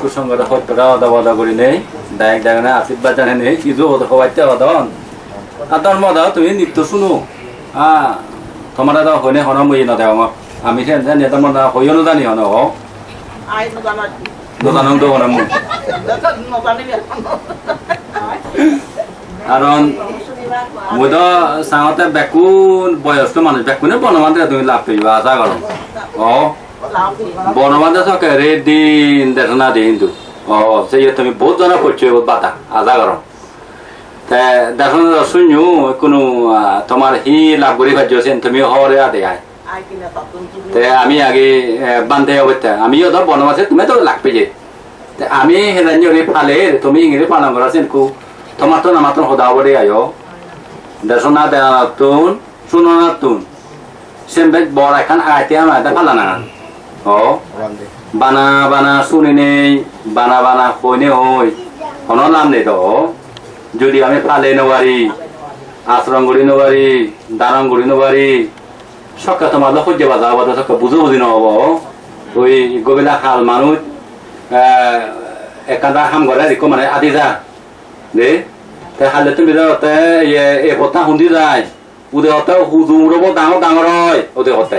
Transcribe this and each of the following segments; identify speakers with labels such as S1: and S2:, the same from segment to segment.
S1: কুসঙ্গটা সত্যটা অদা বদা করি নেই। ডাইরেক্ট ডাইরেক্ট না আশীর্বাদ জানে নেই। কিছু হবাইতে হদন আর তোর মজা তুমি নৃত্য শুনো। হ্যাঁ তোমার দাদা হইনে হন মুই না দেও আমাক। আমি সেন জানি তোমার না হইও না জানি হন হ
S2: ai nó ra nó
S1: দোকানং তো হন মুই কারণ মুই তো চাওঁতে বেকুন বয়স্ক মানুষ। বেকুনে বনবান্ধে তুমি লাভ কৰিবা আশা করো অ। বনবান্ধে চকে রে দিন দেখা দিন তো ও সেই তুমি বহুত জন করছ বাতা আশা করো তে দেখুন শুনু, কোনো তোমার হি লাভ করি ভাজ্যছেন তুমি হরে আদে আয় তে আমি আগে বান্ধে অবস্থা আমিও তো বনবাসে, তুমি তো লাগ পেয়ে তে আমি হেরাঞ্জলি ফালে, তুমি ইংরে পালন করাছেন কু। তোমার তো নামাত সদা বলে আয়ো দেশনা দেনাতুন শুননাতুন সেমবে বড় এখন আইতে আমার এটা ফালা না। ও বানা বানা শুনে নেই বানা বানা কইনে হই কোনো নাম নেই তো যদি আমি ফালে নবারি আশ্রম গুড়ি নবারি দারং গুড়ি নবারি সক্কা তোমার লোক খুঁজে বাজা সক্কা বুঝো বুঝি নহব ওই গবিলা খাল মানুষ একান্দা হাম করে দেখো মানে আদি যা দে তে হালে তুমি এ পতা হুন্দি যায় উদে হতে হুজুম রব ডাঙর ডাঙর হয় ওদে হতে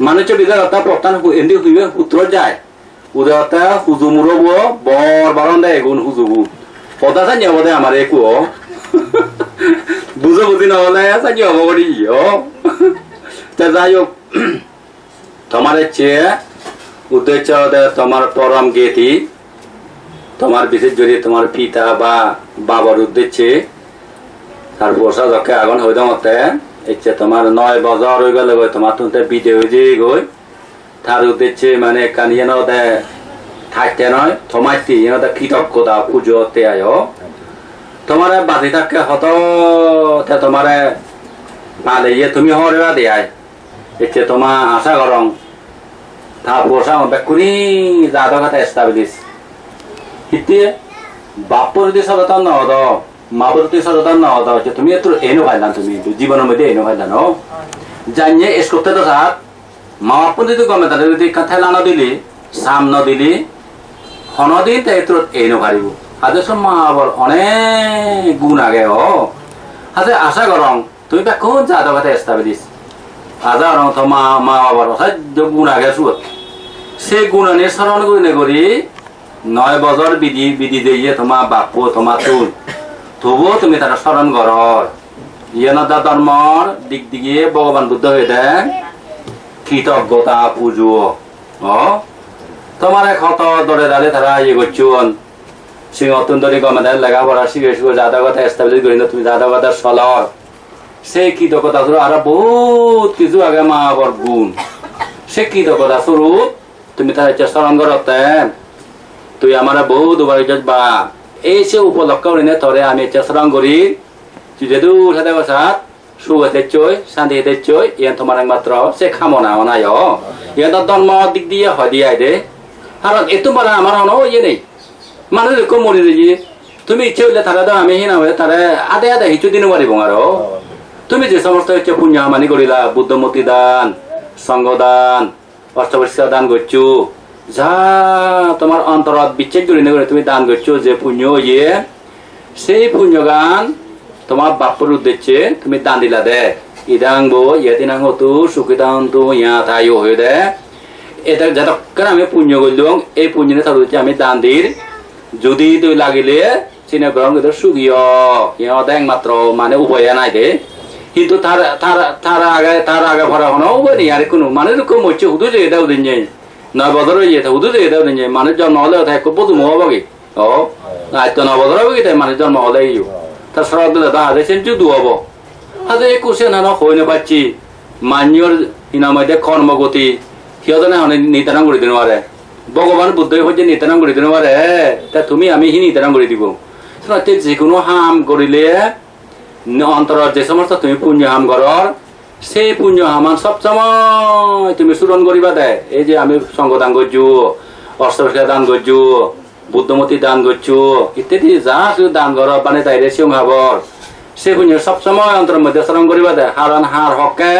S1: মানুষের বিদায় পতান এন্দি হুইবে উত্তর যায়। উদে হতে হুজুম রব বর বারণ দেয় গুণ হুজুবু পতা সানি হব দে আমার একু বুঝো বুঝি নহলে সানি হব করি ও যাই হোক তোমার চেয়ে উদ্দেশ্য তোমার পরম গেতি তোমার বিশেষ যদি তোমার পিতা বা বাবার উদ্দেশ্যে তার বসা যকে আগুন হইতে মতে ইচ্ছে তোমার নয় বছর হয়ে গেলে গই তোমার তুনতে বিদে হয়ে যে গই তার উদ্দেশ্যে মানে কানিয়ে নদে থাকতে নয় তোমাইতি এনদে কৃতজ্ঞতা পুজো তে আয় তোমার বাদি থাকে হত, তে তোমারে পালে ইয়ে তুমি হরে বাদে আয়। ইচ্ছে তোমার আশা করং, তা বসা বেকুনি যাদক হাতে এস্টাবলিশ হিতে বাপর যদি সচেতন নহদ সচেতন নহদ যে তুমি এত এনো পাইলাম তুমি, জীবনের মধ্যে এনো পাইলাম জানিয়ে এস করতে তো সাত। মা বাপন যদি গমে তাহলে যদি কাঁথায় লানা দিলি, সাম ন দিলি, হন দিন তাই এত এনো পারিব আজ মা বাবার অনেক গুণ আগে, ও। আজ আশা করং তুমি বেকুন যাদক হাতে এস্টাবলিশ আজা রং তো মা মা বাবার অসাধ্য গুণ আগে সুত সেই গুণানে স্মরণ করে করি, নয় বছর বিধি বিধি দিয়ে তোমার বাপু তোমার তুল তবুও তুমি তারা স্মরণ কর। ইয়েনদা ধর্মর দিক দিকে ভগবান বুদ্ধ হয়ে দেন। কৃতজ্ঞতা পুজো। ও, তোমার এক হত দরে দাঁড়িয়ে তারা ইয়ে করছুন। সিং অত্যন্ত গমে দেন লেখাপড়া শিখে শিখে যাদা কথা এস্টাবলিশ করি তুমি যাদা কথা সলর সেই কৃতজ্ঞতা স্বরূপ আরও বহুত কিছু আগে মা আবার গুণ। সে কৃতজ্ঞতা স্বরূপ তুমি তার স্মরণ করতেন তুই আমার বহু দুবার বা এই সে উপলক্ষ করিনে তরে আমি স্মরণ করি যেহেতু সাথে কথা হতে চই শান্তি হতে চই ইয়ান তোমার একমাত্র সে খামনা অনায় ইয়ান তো ধর্ম দিক দিয়ে হয় দে কারণ এতো বড় আমার অন ইয়ে নেই মানুষ কম মরি দিয়ে তুমি ইচ্ছে হইলে তারা তো আমি হিনা হয়ে তারা আদে আদে হিচু দিন মারিব আরও তুমি যে সমস্ত হচ্ছে পুণ্য হামানি করিলা বুদ্ধমতি দান সঙ্গ দান অষ্টপরিষ্কার দান করছ যা তোমার অন্তরত বিচ্ছেদ করে করে তুমি দান করছ, যে পুণ্য ইয়ে সেই পুণ্য গান তোমার বাপুর উদ্দেশ্যে তুমি দান দিলা দে। ইদাং বো ইয়াতিনাং হতু সুখিতাং তু ইয়া তাইও হয়ে দে। এটা যতক্ষণ আমি পুণ্য করলাম, এই পুণ্যের তার হচ্ছে আমি দান দির। যদি তুই লাগিলে চিনে গ্রহণ করে সুগিয় ইহঁতে একমাত্র মানে উপায় নাই দে। কিন্তু তার তার তার আগে তার আগে ভরা হনো উপায় নেই, আর কোনো মানে রকম হচ্ছে, হুদু যে এটাও দিন যাই নয় বছর হয়ে যেতে হুদু যে এটাও দিন যাই মানুষ জন্ম হলে তাই খুব বুঝু মহা বাকি ও আজ তো নয় বছর হবে তাই মানুষ জন্ম হলে ইউ তার সরব দিলে তা আদে সেন যুদু হব। আদে একুশে না না হই না পাচ্ছি। মান্যর ইনার মধ্যে কর্মগতি। সিহঁতে না নিতারাম করে দিন পারে ভগবান বুদ্ধই হচ্ছে নিতারাম করে দিন পারে তা তুমি আমি হি নিতারাম করে দিব। যিকোনো হাম কৰিলে অন্তৰত যে সমস্ত তুমি পুণ্য হাম ঘৰৰ সেই পুণ্য হামান সব সময়। তুমি স্মরণ করিবা দে। এই যে আমি সঙ্গ দান করছু অষ্টপরিষ্কার দান করছু বুদ্ধমতী দান করছু, ইত্যাদি যা কিছু দান কর মানে তাইরে সিং হাবর সেই পুণ্য সব সময় অন্তরের মধ্যে স্মরণ করিবা দে। হারণ হার হকে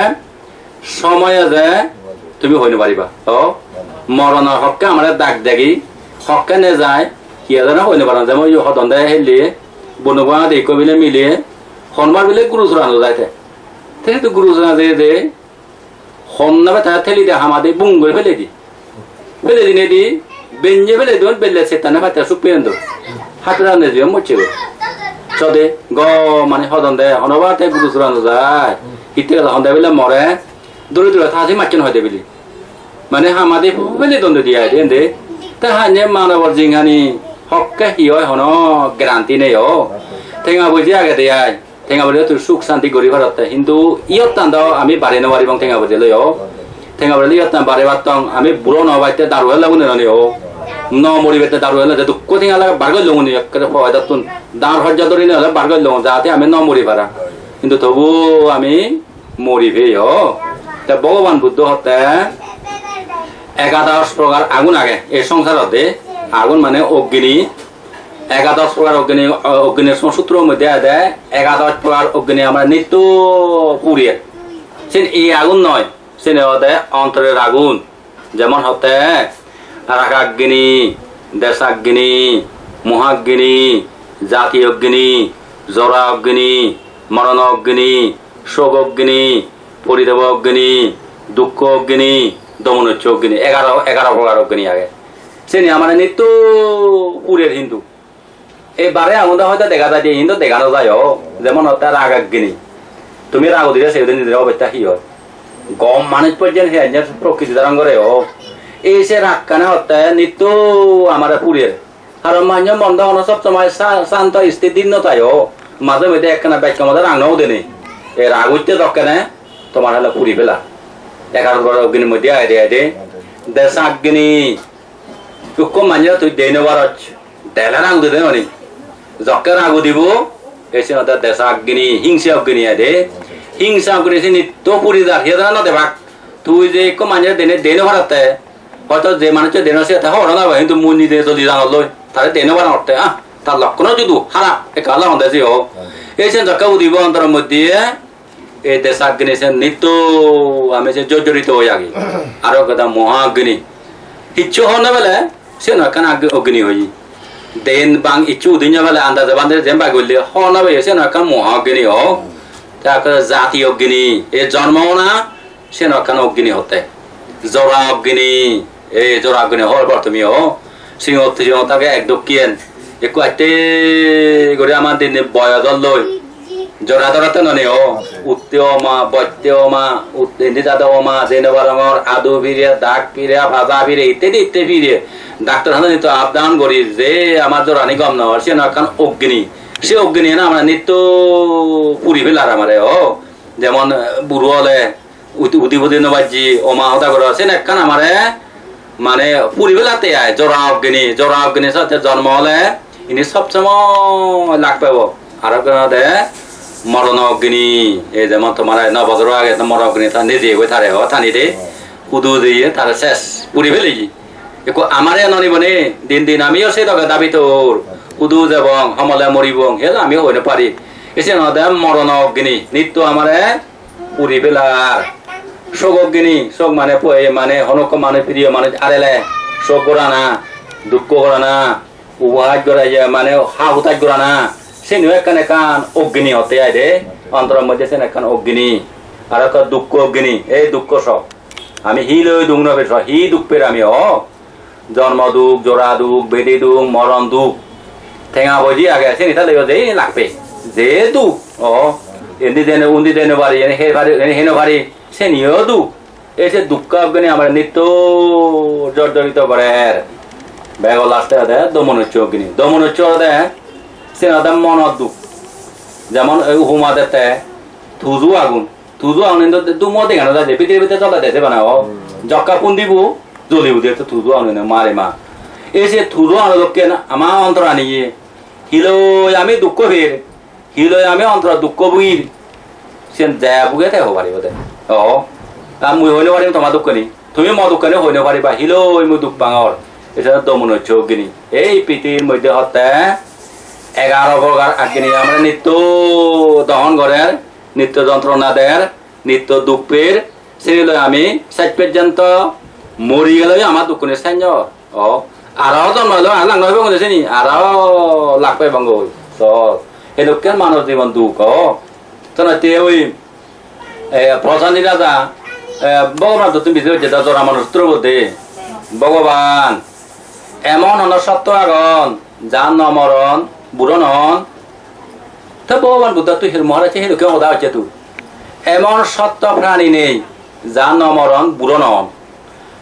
S1: সময়ে যে তুমি হইতে পারিবা। ও, মরণের হকে আমার দাগ দাগি হকে নে যায় সিয়াজনে হইনে পারা যেমন হতন দেয় হেলিয়ে বনুয়া দেখ মিলে মিলিয়ে হনবার বিলে গুরু চুরানো যাইতে। তো গুরু চুরা দিয়ে দে হন্নাবে তারা ঠেলি দে হামাদে বুং করে ফেলে দি ফেলে দিনে দি বেঞ্জে ফেলে দিন বেলে সেতানে ফাতে সুপিয়ে দো হাতে রান্নে দিয়ে মরছে চদে, গ মানে হদন দে হনবার তে গুরু চুরানো যায়। হিতে গেলে হন্দে বিলে মরে। দূরে দূরে থাকি মারছেন হয়তো বিলি। মানে হামাদে ফেলে দন্দ দিয়া দিয়ে দে তা হানে মানবর জিঙ্গানি, হককে হিয়, হন গ্যারান্টি নেই, ও। ঠেঙা বুঝি আগে দেয়াই ঠেঙা বুঝি সুখ শান্তি গরি ভারতে কিন্তু ইয়ত টান দাও, আমি বাড়ি নেওয়ারি বং লই ও ঠেঙা ইয়ত বাড়ি বাতং আমি বুড়ো নবাইতে দারু হেলা গুনে ননি ও ন মরি বেতে দারু হেলা দুঃখ ঠেঙা লাগা বারগল লঙ্গুনি একেবারে ফয়দা তুন দাঁড় হজ্জা ধরি নহলে বারগল লঙ্গ যাতে আমি ন মরি পারা কিন্তু তবু আমি মরি ভেই তা ভগবান বুদ্ধ হতে একাদশ প্রকার আগুন আগে, এই সংসারতে আগুন মানে অগ্নি একাদশ প্রকার অগ্নি অগ্নির সূত্রের মধ্যে দেয় একাদশ প্রকার অগ্নি আমরা নিত্য পুড়িয়ে সে এই আগুন নয় সে হতে অন্তরের আগুন। যেমন হতে রাগাগ্নি দেশাগ্নি, মহাগ্নি জাতি অগ্নি জরা অগ্নি মরণ অগ্নি শোক অগ্নি পরিদেব অগ্নি দুঃখ অগ্নি দমনোচ্চ অগ্নি এগারো এগারো প্রকার অগ্নি আগে। সে আমার নিত্য পুরের হিন্দু। এবারে আমাদের হয়তো দেখা যায় হিন্দু দেখানো যায়। যেমন হতে রাগাগ্নি তুমি রাগ দিলে সেদিন দিলে অবস্থা কি হয়? গম মানুষ পর্যন্ত হে যে প্রকৃতি ধারণ করে ও এই সে রাগ কানে হতে নিত্য আমার পুরের আর মান্য বন্ধ হলো সব সময় শান্ত স্থির দিন নতায় ও মাঝে মধ্যে একখানা বাক্য মধ্যে রাঙাও দেনে। এই রাগ উঠতে দরকার তোমার হলো পুরি ফেলা এগারো বড় অগ্নির মধ্যে আয় দেয় দে। দেশাগ্নি উক্ক মাঞ্জা তুই দেই নেবার দেলে রাগ দিতে অনেক জকে রাগ দিব এসে ওটা দেশাগ্নি হিংসা অগ্নি আয় দে হিংসা অগ্নি সে নিত্য পুরি দার হিয়া না দেবাক তুই যে একো মাঞ্জা দেনে দেনে ভরাতে হয়তো যে মানুষের দেনে সে তা হরা না কিন্তু মুই নিজে যদি জানো লই তাহলে দেনে ভরা অর্থে আহ তার লক্ষণ যদি হারা একা আল্লাহ হন্দে যে ও এসে জকে উদিব অন্তরের মধ্যে এই দেশাগ্নি সে নিত্য আমি যে জর্জরিত হয়ে আগে আরও কথা মহাগ্নি ইচ্ছু হন বেলে সে নকান অগ্নি হই দেন বাং ইচ্ছু দিন বেলে আন্দাজ বান্ধে যেন বাগলি হন বে সে নকান মহাগ্নি হ তারপরে জাতি অগ্নি এ জন্ম না সে নকান অগ্নি হতে জরা অগ্নি এই জরা অগ্নি হল পর তুমি হ সিংহ সিংহ তাকে এক দক্ষিণ একটু আটে করে আমার দিন বয়দল লই জরা ধরাতে ননে ও উত্তে মা বত্যে মা উত্তেন্দি দাদা মা জেনেবা রঙর আদু ফিরে দাগ ফিরে ভাজা ফিরে ইত্যাদি ইত্যাদি ফিরে ডাক্তার হাতে নিত আবদান করি যে আমার জোরানি গম না সে না কারণ অগ্নি। সে অগ্নি না আমরা নিত্য পুরি ফেলার আমারে ও যেমন বুড়ো হলে উদি বুদি নবাজি ও মা হতা করে সে না কান আমারে মানে পুরি ফেলাতে আয় জোড়া অগ্নি জোড়া অগ্নি সাথে জন্ম হলে ইনি সবসময় লাগ পাব। আর দে মরণ অগ্নি এই যেমন তোমার নবদর আগে তো মরণ অগ্নি তা নিজে হয়ে থারে হ থানি দে কুদু দিয়ে তার শেষ পুরি ফেলি। একো আমারে ননিব নে, দিন দিন আমিও সেই লগে দাবি তোর। কুদু যাবং সমলে মরিবং হে আমিও হইতে পারি এসে নদে মরণ অগ্নি নিত্য আমারে পুরি ফেলার। শোক অগ্নি শোক মানে মানে হনক মানে প্রিয় মানে আরেলে শোক করা না দুঃখ করা না উপহার করা মানে হা হুতাজ করা না সে নিয়ে এখান এখান অগ্নি হতে আয় দে অন্তরের মধ্যে সে এখান অগ্নি আর একটা দুঃখ অগ্নি এই দুঃখ সব আমি হি লই দুঃখ নবে হি দুঃখের আমি অ জন্ম দুঃখ জোড়া দুঃখ বেদি দুঃখ মরণ দুঃখ ঠেঙা বজি আগে সে নিতা লইব যে লাগবে যে দুঃখ অ এন্দি দেনে উন্দি দেনে পারি এনে হে পারি এনে হেন পারি সে নিয়েও দুঃখ এই সে দুঃখ অগ্নি আমার নিত্য জর্জরিত করে বেগ লাস্টে দে দমনুচ্চ অগ্নি দমনুচ্চ দে সে না মনত দুঃখ। যেমন এই হুমা দেতে থুজু আগুন। থুজু আগুন দুমো দেখানো যায় পৃথিবীর ভিতরে চলে দেশে বানাও জক্কা কোন দিব? জ্বলিব দিয়ে তো থুজু আগুন মারে মা। এই সে থুজু না আমার অন্তর আনিয়ে হিলই আমি দুঃখ ফের। হিলই আমি অন্তর দুঃখ বুইর। সে যায় বুকে থাকব পারিব দে। আর মুই হইনে পারিম তোমার দুঃখ নি তুমি মো দুঃখ নি হইনে পারিবা। হিলই মুই দুঃখ পাঙর এটা দমন হচ্ছে অগ্নি। এই পৃথিবীর মধ্যে হতে এগারো প্রকার আগ্নি আমরা নিত্য দহন করের নিত্য যন্ত্রণা দেয় নিত্য দুঃখের সেই লই আমি শেষ পর্যন্ত মরি গেলে আমার দুঃখ নিয়ে সাইন ও আরাও জন্মাইলো আর লাংলাই বঙ্গ দেছে নি আরাও লাখ পাই বঙ্গ স এলোকের মানব জীবন দুঃখ। তখন তে ওই প্রশান্তি রাজা ভগবান তো তুমি যেটা জরা মানুষ ত্রবতে ভগবান, এমন হন সত্য আগন যান নমরণ বুড়ো নন তো ভগবান বুদ্ধ, তুই তুই এমন সত্য প্রাণী নেই যান নমরণ বুড়ো নন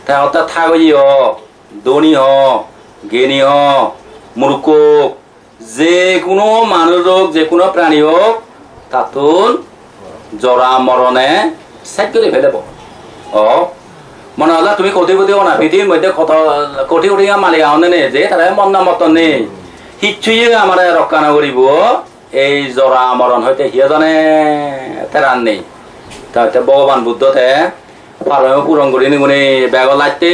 S1: তা অর্থাৎ থাকই হ, ধনী হ, জ্ঞানী হ মূর্খ যে কোনো মানুষ হোক যে কোনো প্রাণী হোক তাতুন জরা মরণে সাইড করে ফেলেব ও মনে হল তুমি কোটি কোটি না পৃথিবীর মধ্যে কত কোটি কোটি মালিক নেই যে তারা মন মত নেই হিচ্ছুই আমার রক্ষা না এই জরা মরণ হইতে হিয়ে জানে তেরান নেই। তাহলে ভগবান বুদ্ধতে পারমে পূরণ করি নিগুনি বেগ লাইতে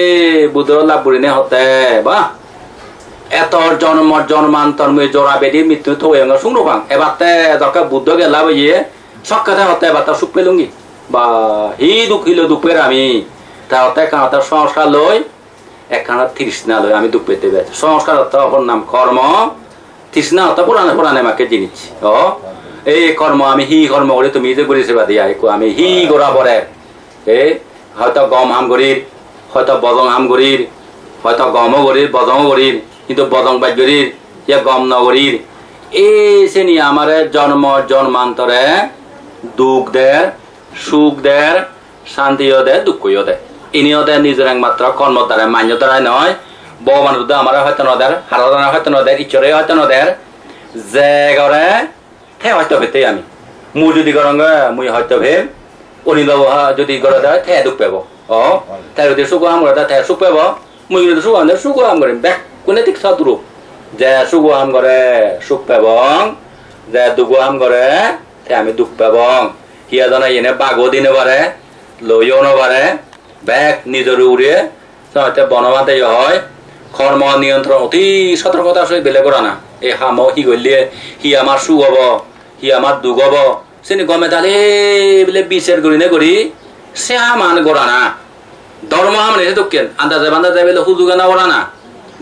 S1: বুদ্ধ লাভ করি হতে, বা? এত জন্ম জন্মান্তর মে জোড়া বেদি মৃত্যু এঙ্গ সুং রোপাং এবার তে দরকার বুদ্ধ গেলা বইয়ে সকাতে হতে এবার তার সুখ পেলুঙ্গি। বা হি দুঃখ হিল দুঃখ পের আমি। তা হতে কারণ তার সংস্কার লই একখানা তৃষ্ণা লই আমি দুঃখ পেতে পেয়েছি সংস্কার অর্থ অপর নাম কর্ম, তৃষ্ণা অর্থ পুরাণে পুরাণে মাকে জিনিস ও, এই কর্ম আমি হি কর্ম করি, তুমি যে করেছে বা দিয়া আমি হি গোড়া বরে। এ, হয়তো গম হাম গরির হয়তো বদং হাম গরির হয়তো গমও গরির বদংও গরির কিন্তু বদং বাজ গরির ইয়া গম নগরীর এই শ্রেণি আমার জন্ম, জন্মান্তরে দুঃখ দের সুখ দের শান্তিও দেয়, দুঃখও দেয়। ইনিও দেয় নিজের একমাত্র কর্ম দ্বারা মান্য দ্বারাই নয়। ভগবান বুদ্ধ আমার হয়তো নদের হারাধনা হয়তো নদের, ঈশ্বরে হয়তো নদের। যে করে থে হয়তো পেতে আমি। মুই যদি গরঙ্গ মুই হয়তো ভে। অনিল যদি গড়ে দেয়, থে দুঃখ পাব। ও তাই যদি সুখ আম করে থে সুখ পাব। মুই যদি সুখ আম দেয় সুখ আম করে ব্যাক কোনে ঠিক সাতুরু যে সুখ আম করে সুখ পাব। যে দুঃখ আম করে থে আমি দুঃখ পাব। হিয়া জানা এনে বাগো দিনে পারে লইও নপারে ব্যাগ নিজের উড়িয়ে হয়তো বনমাতে হয়। কর্ম নিয়ন্ত্রণ, অতি সতর্কতার সহিত বেলেগ না। এই হাম সি গলিয়ে সি আমার সুখ হব সি আমার দুখ হব। সেনি গমে তালে বোলে বিচার করি নে করি সে মান গড়া না। ধর্ম হাম নেই তোকেন আন্দাজে বান্দাজে বেলে সুযোগে না ওরা না।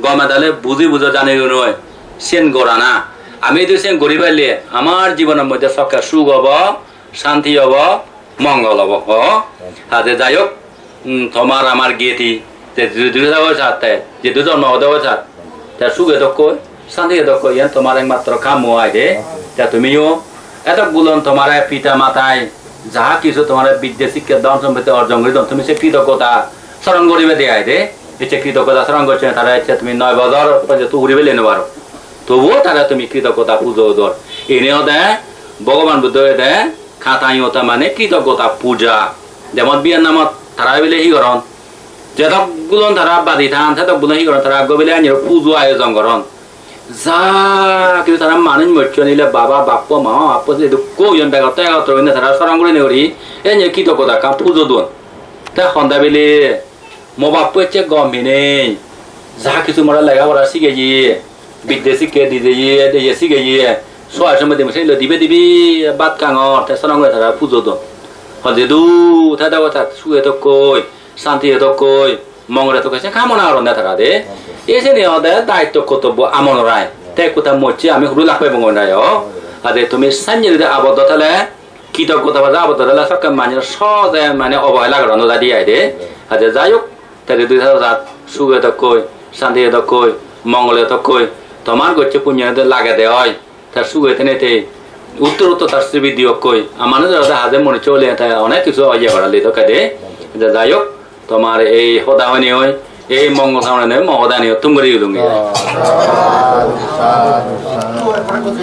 S1: গমে তালে বুঝি বুঝো জানি নয়। সেন গড়া না। আমি যদি সেন গড়ি পাইলে আমার জীবনের মধ্যে সবকে সুখ হব, শান্তি হব মঙ্গল হব। হাতে যাই হোক তোমার আমার যে দুই যাব সাথে যে দুজন মহদ সাথ তা সুখে দক্ষ শান্তি দক্ষ ইয়ান তোমার একমাত্র কাম হয় দে তা তুমিও এত গুলন তোমার পিতা মাতায় যাহা কিছু তোমার বিদ্যা, শিক্ষা, দান সম্পত্তি অর্জন করে তুমি সে কৃতজ্ঞতা স্মরণ করিবে দেয় দে যে কৃতজ্ঞতা স্মরণ করছে, তারা ইচ্ছে তুমি নয় বছর পর্যন্ত উড়িবে লেনে পারো তবুও তারা তুমি কৃতজ্ঞতা পুজো দর। এনেও দেয় ভগবান বুদ্ধ দেয় খাতাইওতা মানে কৃতজ্ঞতা পূজা। যেমন বিয়ার নামত তারা বেলে হি করন যেতকগুলো তারা বাদি থান সেতকগুলো হি করন তারা গবেলে আনির পুজো আয়োজন করন যা কিন্তু তারা মানুষ মরছ নিলে বাবা বাপ্প মা বাপ্প যে কৌজন বেগত এগত হইনে তারা সরং করে নেওরি এ নিয়ে কৃতজ্ঞতা কাম পুজো দোন তা সন্ধ্যা বেলে মো বাপ্প হচ্ছে গমি নেই যা কিছু মোরা লেখা পড়া শিখে গিয়ে বিদ্যে শিখে দিতে গিয়ে দিয়ে শিখে গিয়ে সোয়ার সময় দিবে দিবে দিবি বাদ কাঙর তে সরং করে তারা পুজো দোন হজে দু থাদা কথা সুয়ে তো কই শান্তি তো কই মঙ্গলে তো কইছে কামনা আর না থাকা দে এসে নিয়ে ওদের দায়িত্ব কর্তব্য আমন রায় তে কোথা মরছি আমি হুরু লাখ পাইব রায় আদে তুমি সাঞ্জে আবদ্ধ তাহলে কৃতজ্ঞতা বাজা আবদ্ধ তাহলে সরকার মানে সহজে মানে অবহেলা করানো যা দিয়ে দে আদে যাই হোক তাহলে দুই হাজার সুগে তো কই শান্তি তো কই মঙ্গলে তো কই তোমার করছে পুণ্য লাগে দে হয় তার সুগে তেনেতে উত্তর উত্তর তার শ্রী দিয়ক কই? আমার যারা হাজে মনে চলে অনেক কিছু ইয়ে করালি তো কাদে যাই হোক, তোমার এই সদাহনি হয় এই মঙ্গল কামনা নয় মহদানি তুমি